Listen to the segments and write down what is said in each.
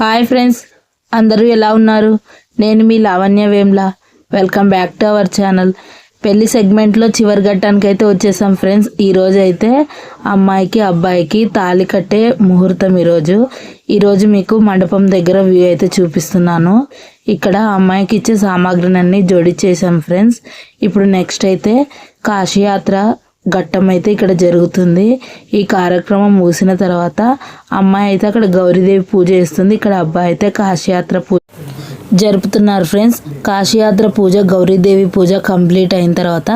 Hi friends అందరూ ఎలా ఉన్నారు? నేను మీ Lavanya Vemla. Welcome back to our channel. పెళ్ళి సెగ్మెంట్లో చివరి ఘట్టానికి అయితే వచ్చేసాం ఫ్రెండ్స్. ఈరోజు అయితే అమ్మాయికి అబ్బాయికి తాళి కట్టే ముహూర్తం ఈరోజు ఈరోజు మీకు మండపం దగ్గర వ్యూ అయితే చూపిస్తున్నాను. ఇక్కడ అమ్మాయికి ఇచ్చే సామాగ్రిని జోడిచ్చేసాం ఫ్రెండ్స్. ఇప్పుడు నెక్స్ట్ అయితే కాశీయాత్ర ఘట్టం అయితే ఇక్కడ జరుగుతుంది. ఈ కార్యక్రమం ముగిసిన తర్వాత అమ్మాయి అయితే అక్కడ గౌరీదేవి పూజ చేస్తుంది. ఇక్కడ అబ్బాయి అయితే కాశీయాత్ర పూజ జరుపుతున్నారు ఫ్రెండ్స్. కాశీయాత్ర పూజ గౌరీదేవి పూజ కంప్లీట్ అయిన తర్వాత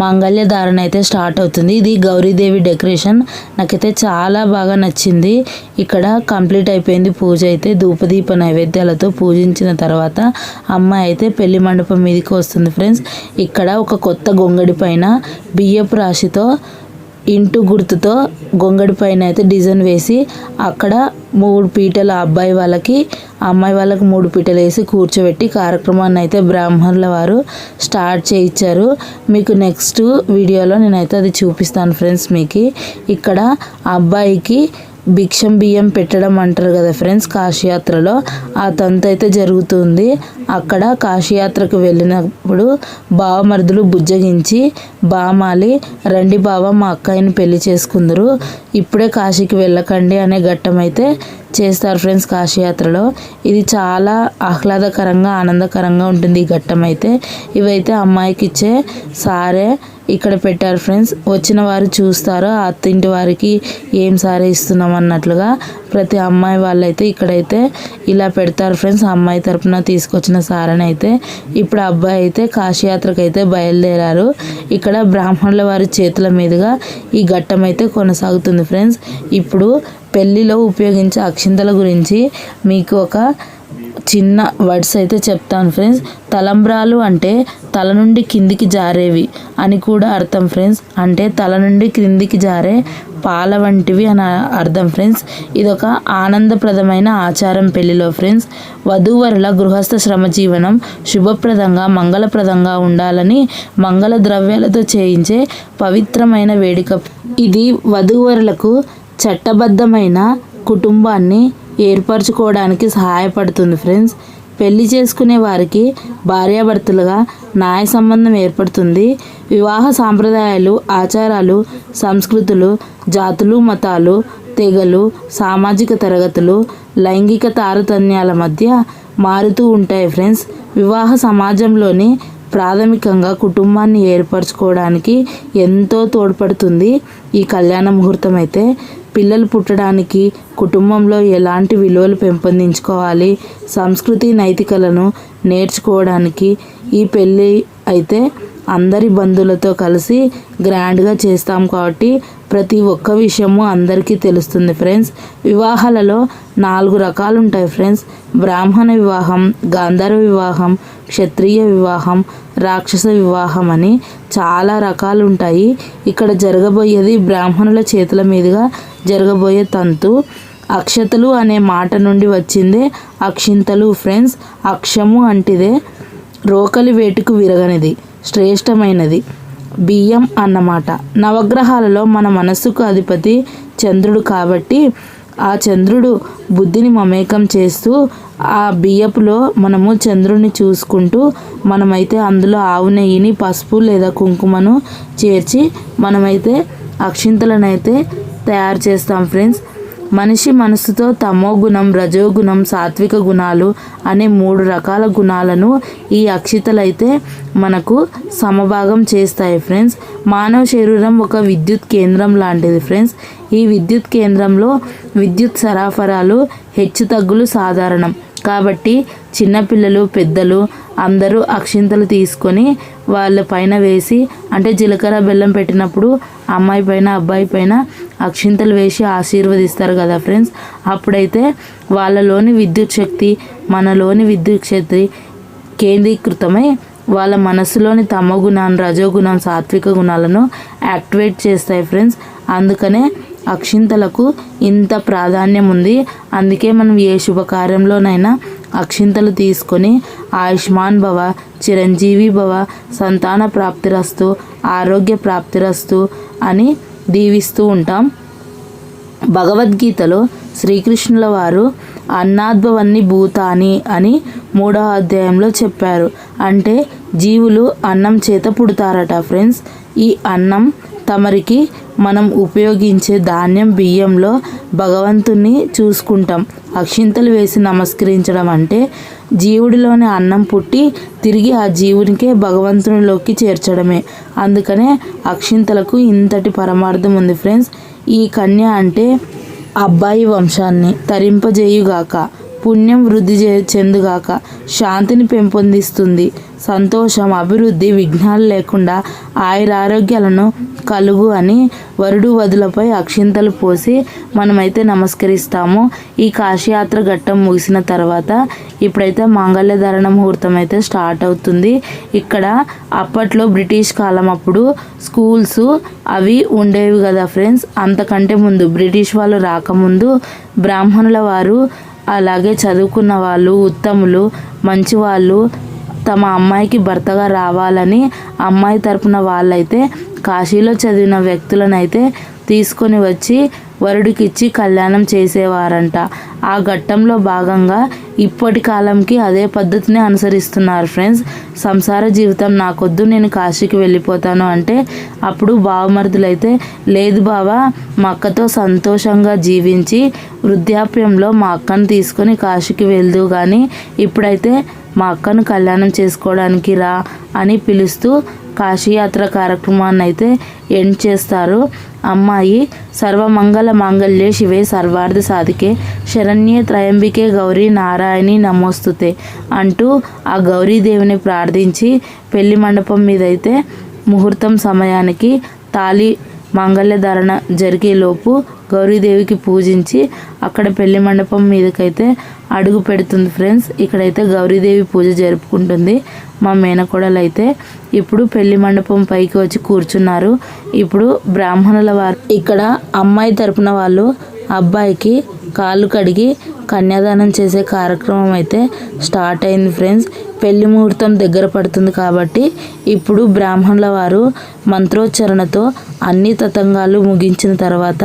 మాంగళ్య ధారణ అయితే స్టార్ట్ అవుతుంది. ఇది గౌరీదేవి డెకరేషన్. నాకైతే చాలా బాగా నచ్చింది. ఇక్కడ కంప్లీట్ అయిపోయింది పూజ అయితే. ధూపదీప నైవేద్యాలతో పూజించిన తర్వాత అమ్మాయి అయితే పెళ్ళి మండపం మీదకి వస్తుంది ఫ్రెండ్స్. ఇక్కడ ఒక కొత్త గొంగడి పైన బియ్యపు రాశితో ఇంటు గుర్తుతో గొంగడి పైన అయితే డిజైన్ వేసి అక్కడ మూడు పీటల అబ్బాయి వాళ్ళకి అమ్మాయి వాళ్ళకు మూడు పీటలు వేసి కూర్చోబెట్టి కార్యక్రమాన్ని అయితే బ్రాహ్మణుల వారు స్టార్ట్ చేయించారు. మీకు నెక్స్ట్ వీడియోలో నేనైతే అది చూపిస్తాను ఫ్రెండ్స్ మీకు. ఇక్కడ అబ్బాయికి భిక్షం బియ్యం పెట్టడం అంటారు కదా ఫ్రెండ్స్ కాశీయాత్రలో. ఆ తంతు అయితే జరుగుతుంది. అక్కడ కాశీయాత్రకు వెళ్ళినప్పుడు బావమరుదులు బుజ్జగించి బామాలి రండి బావ మా అక్కయ్యని పెళ్ళి చేసుకుందరు. ఇప్పుడే కాశీకి వెళ్ళకండి అనే ఘట్టం అయితే చేస్తారు ఫ్రెండ్స్ కాశీయాత్రలో. ఇది చాలా ఆహ్లాదకరంగా ఆనందకరంగా ఉంటుంది ఈ ఘట్టం అయితే. ఇవైతే అమ్మాయికి ఇచ్చే సారే. ఇక్కడ పెట్టారు ఫ్రెండ్స్. వచ్చిన వారు చూస్తారు ఆ అత్తింటి వారికి ఏం సారీ ఇస్తున్నాం అన్నట్లుగా ప్రతి అమ్మాయి వాళ్ళైతే ఇక్కడైతే ఇలా పెడతారు ఫ్రెండ్స్. అమ్మాయి తరపున తీసుకొచ్చిన సారని అయితే ఇప్పుడు అబ్బాయి అయితే కాశీయాత్రకు అయితే బయలుదేరారు. ఇక్కడ బ్రాహ్మణుల వారి చేతుల మీదుగా ఈ ఘట్టం అయితే కొనసాగుతుంది ఫ్రెండ్స్. ఇప్పుడు పెళ్ళిలో ఉపయోగించే అక్షింతల గురించి మీకు ఒక చిన్న వర్డ్స్ అయితే చెప్తాను ఫ్రెండ్స్. తలంబ్రాలు అంటే తల నుండి కిందికి జారేవి అని కూడా అర్థం ఫ్రెండ్స్. అంటే తల నుండి క్రిందికి జారే పాల వంటివి అని అర్థం ఫ్రెండ్స్. ఇదొక ఆనందప్రదమైన ఆచారం పెళ్ళిలో ఫ్రెండ్స్. వధూవరుల గృహస్థ శ్రమ జీవనం శుభప్రదంగా మంగళప్రదంగా ఉండాలని మంగళ ద్రవ్యాలతో చేయించే పవిత్రమైన వేడుక. ఇది వధూవరులకు చట్టబద్ధమైన కుటుంబాన్ని ఏర్పరచుకోవడానికి సహాయపడుతుంది ఫ్రెండ్స్. పెళ్ళి చేసుకునే వారికి భార్యాభర్తలుగా న్యాయ సంబంధం ఏర్పడుతుంది. వివాహ సాంప్రదాయాలు ఆచారాలు సంస్కృతులు జాతులు మతాలు తెగలు సామాజిక తరగతులు లైంగిక తారతమ్యాల మధ్య మారుతూ ఉంటాయి ఫ్రెండ్స్. వివాహ సమాజంలోని ప్రాథమికంగా కుటుంబాన్ని ఏర్పరచుకోవడానికి ఎంతో తోడ్పడుతుంది ఈ కళ్యాణ ముహూర్తం అయితే. పిల్లలు పుట్టడానికి కుటుంబంలో ఎలాంటి విలువలు పెంపొందించుకోవాలి సంస్కృతి నైతికలను నేర్చుకోవడానికి ఈ పెళ్ళి అయితే అందరి బంధువులతో కలిసి గ్రాండ్గా చేస్తాం కాబట్టి ప్రతి ఒక్క విషయము అందరికీ తెలుస్తుంది ఫ్రెండ్స్ వివాహాలలో నాలుగు రకాలు ఉంటాయి ఫ్రెండ్స్ బ్రాహ్మణ వివాహం గాంధర్వ వివాహం క్షత్రియ వివాహం రాక్షస వివాహం అని చాలా రకాలు ఉంటాయి ఇక్కడ జరగబోయేది బ్రాహ్మణుల చేతుల మీదుగా జరగబోయే తంతు. అక్షతలు అనే మాట నుండి వచ్చిందే అక్షింతలు ఫ్రెండ్స్ అక్షము అంటిదే రోకలి వేటుకు విరగనిది శ్రేష్టమైనది. బియ్యం అన్నమాట. నవగ్రహాలలో మన మనస్సుకు అధిపతి చంద్రుడు కాబట్టి ఆ చంద్రుడు బుద్ధిని మమేకం చేస్తూ ఆ బియ్యపులో మనము చంద్రుడిని చూసుకుంటూ మనమైతే అందులో ఆవు నెయ్యిని పసుపు లేదా కుంకుమను చేర్చి మనమైతే అక్షింతలను అయితే తయారు చేస్తాం ఫ్రెండ్స్. మనిషి మనసుతో తమో గుణం రజోగుణం సాత్విక గుణాలు అనే మూడు రకాల గుణాలను ఈ అక్షితలైతే మనకు సమభాగం చేస్తాయి ఫ్రెండ్స్. మానవ శరీరం ఒక విద్యుత్ కేంద్రం లాంటిది ఫ్రెండ్స్. ఈ విద్యుత్ కేంద్రంలో విద్యుత్ సరఫరాలు హెచ్చు తగ్గులు సాధారణం. కాబట్టి చిన్నపిల్లలు పెద్దలు అందరూ అక్షింతలు తీసుకొని వాళ్ళ పైన వేసి అంటే జీలకర్ర బెల్లం పెట్టినప్పుడు అమ్మాయి పైన అబ్బాయి పైన అక్షింతలు వేసి ఆశీర్వదిస్తారు కదా ఫ్రెండ్స్. అప్పుడైతే వాళ్ళలోని విద్యుత్ శక్తి మనలోని విద్యుత్ శక్తి కేంద్రీకృతమై వాళ్ళ మనసులోని తమ గుణాన్ని రజోగుణం సాత్విక గుణాలను యాక్టివేట్ చేస్తాయి ఫ్రెండ్స్. అందుకనే అక్షింతలకు ఇంత ప్రాధాన్యం ఉంది. అందుకే మనం ఏ శుభకార్యంలోనైనా అక్షింతలు తీసుకొని ఆయుష్మాన్ భవ చిరంజీవి భవ సంతాన ప్రాప్తిరస్తు ఆరోగ్య ప్రాప్తిరస్తు అని దీవిస్తూ ఉంటాం. భగవద్గీతలో శ్రీకృష్ణుల వారు అన్నాద్భవన్ని భూతాని అని మూడవ అధ్యాయంలో చెప్పారు. అంటే జీవులు అన్నం చేత పుడతారట ఫ్రెండ్స్. ఈ అన్నం తమరికి మనం ఉపయోగించే ధాన్యం బియ్యంలో భగవంతుణ్ణి చూసుకుంటాం. అక్షింతలు వేసి నమస్కరించడం అంటే జీవుడిలోని అన్నం పుట్టి తిరిగి ఆ జీవునికే భగవంతునిలోకి చేర్చడమే. అందుకనే అక్షింతలకు ఇంతటి పరమార్థం ఉంది ఫ్రెండ్స్. ఈ కన్య అంటే అబ్బాయి వంశాన్ని తరింపజేయుగాక. పుణ్యం వృద్ధి చెందుగాక శాంతిని పెంపొందిస్తుంది. సంతోషం అభివృద్ధి విఘ్నాలు లేకుండా ఆయురారోగ్యాలను కలుగు అని వరుడు వదులపై అక్షింతలు పోసి మనమైతే నమస్కరిస్తాము. ఈ కాశీయాత్ర ఘట్టం ముగిసిన తర్వాత ఇప్పుడైతే మాంగళ్య ధారణ ముహూర్తం అయితే స్టార్ట్ అవుతుంది. ఇక్కడ అప్పట్లో బ్రిటిష్ కాలం అప్పుడు స్కూల్స్ అవి ఉండేవి కదా ఫ్రెండ్స్. అంతకంటే ముందు బ్రిటిష్ వాళ్ళు రాకముందు బ్రాహ్మణుల వారు అలాగే చదువుకున్న వాళ్ళు ఉత్తములు మంచివాళ్ళు తమ అమ్మాయికి భర్తగా రావాలని అమ్మాయి తరపున వాళ్ళైతే కాశీలో చదివిన వ్యక్తులను అయితే తీసుకొని వచ్చి వరుడికిచ్చి కళ్యాణం చేసేవారంట. ఆ ఘట్టంలో భాగంగా ఇప్పటి కాలంకి అదే పద్ధతిని అనుసరిస్తున్నారు ఫ్రెండ్స్. సంసార జీవితం నాకొద్దు నేను కాశీకి వెళ్ళిపోతాను అంటే అప్పుడు బావమరుదులైతే లేదు బావా మా అక్కతో సంతోషంగా జీవించి వృద్ధాప్యంలో మా అక్కను తీసుకొని కాశీకి వెళ్దు కానీ ఇప్పుడైతే మా అక్కను కళ్యాణం చేసుకోవడానికి రా అని పిలుస్తూ కాశీయాత్ర కార్యక్రమాన్ని అయితే ఎండ్ చేస్తారు. అమ్మాయి సర్వమంగళ మాంగళ్యే శివే సర్వార్థ సాధికే. శరణ్యే త్రయంబికే గౌరీ నారాయణి నమోస్తుతే అంటూ ఆ గౌరీదేవిని ప్రార్థించి పెళ్ళి మండపం మీద అయితే ముహూర్తం సమయానికి తాళి మాంగళ్య ధారణ జరిగేలోపు గౌరీదేవికి పూజించి అక్కడ పెళ్ళి మండపం మీదకైతే అడుగు పెడుతుంది ఫ్రెండ్స్. ఇక్కడైతే గౌరీదేవి పూజ జరుపుకుంటుంది. మా మేనకోడలు అయితే ఇప్పుడు పెళ్ళి మండపం పైకి వచ్చి కూర్చున్నారు. ఇప్పుడు బ్రాహ్మణుల వారు ఇక్కడ అమ్మాయి తరపున వాళ్ళు అబ్బాయికి కాళ్ళు కడిగి కన్యాదానం చేసే కార్యక్రమం అయితే స్టార్ట్ అయింది ఫ్రెండ్స్. పెళ్ళి ముహూర్తం దగ్గర పడుతుంది కాబట్టి ఇప్పుడు బ్రాహ్మణుల వారు మంత్రోచ్చరణతో అన్ని తతంగాలు ముగించిన తర్వాత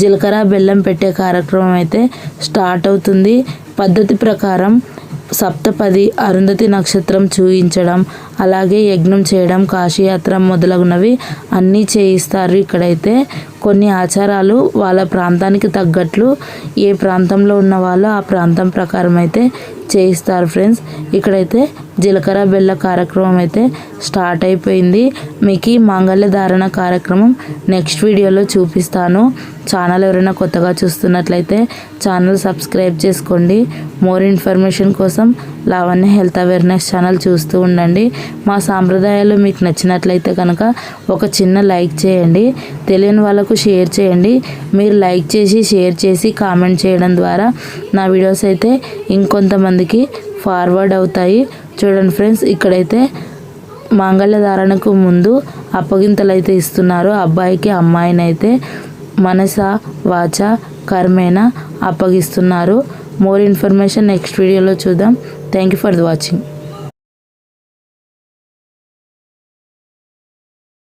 జీలకర్ర బెల్లం పెట్టే కార్యక్రమం అయితే స్టార్ట్ అవుతుంది. పద్ధతి ప్రకారం సప్తపది అరుంధతి నక్షత్రం చూయించడం అలాగే యజ్ఞం చేయడం కాశీయాత్ర మొదలగునవి అన్నీ చేయిస్తారు ఇక్కడైతే. కొన్ని ఆచారాలు వాళ్ళ ప్రాంతానికి తగ్గట్లు ఏ ప్రాంతంలో ఉన్న వాళ్ళు ఆ ప్రాంతం ప్రకారం అయితే చేయిస్తారు ఫ్రెండ్స్. ఇక్కడైతే జీలకర్ర బెల్ల కార్యక్రమం అయితే స్టార్ట్ అయిపోయింది. మీకు ఈ మాంగళ్య ధారణ కార్యక్రమం నెక్స్ట్ వీడియోలో చూపిస్తాను. ఛానల్ ఎవరైనా కొత్తగా చూస్తున్నట్లయితే ఛానల్ సబ్స్క్రైబ్ చేసుకోండి. మోర్ ఇన్ఫర్మేషన్ కోసం లావణ్య హెల్త్ అవేర్నెస్ ఛానల్ చూస్తూ ఉండండి. మా సాంప్రదాయాలు మీకు నచ్చినట్లయితే కనుక ఒక చిన్న లైక్ చేయండి. తెలియని వాళ్ళకు షేర్ చేయండి. మీరు లైక్ చేసి షేర్ చేసి కామెంట్ చేయడం ద్వారా నా వీడియోస్ అయితే ఇంకొంతమందికి ఫార్వర్డ్ అవుతాయి. చూడండి ఫ్రెండ్స్ ఇక్కడైతే మాంగళ్య ధారణకు ముందు అప్పగింతలు అయితే ఇస్తున్నారు. అబ్బాయికి అమ్మాయిని అయితే మనస వాచ కర్మేన అప్పగిస్తున్నారు. మోర్ ఇన్ఫర్మేషన్ నెక్స్ట్ వీడియోలో చూద్దాం. Thank you for the watching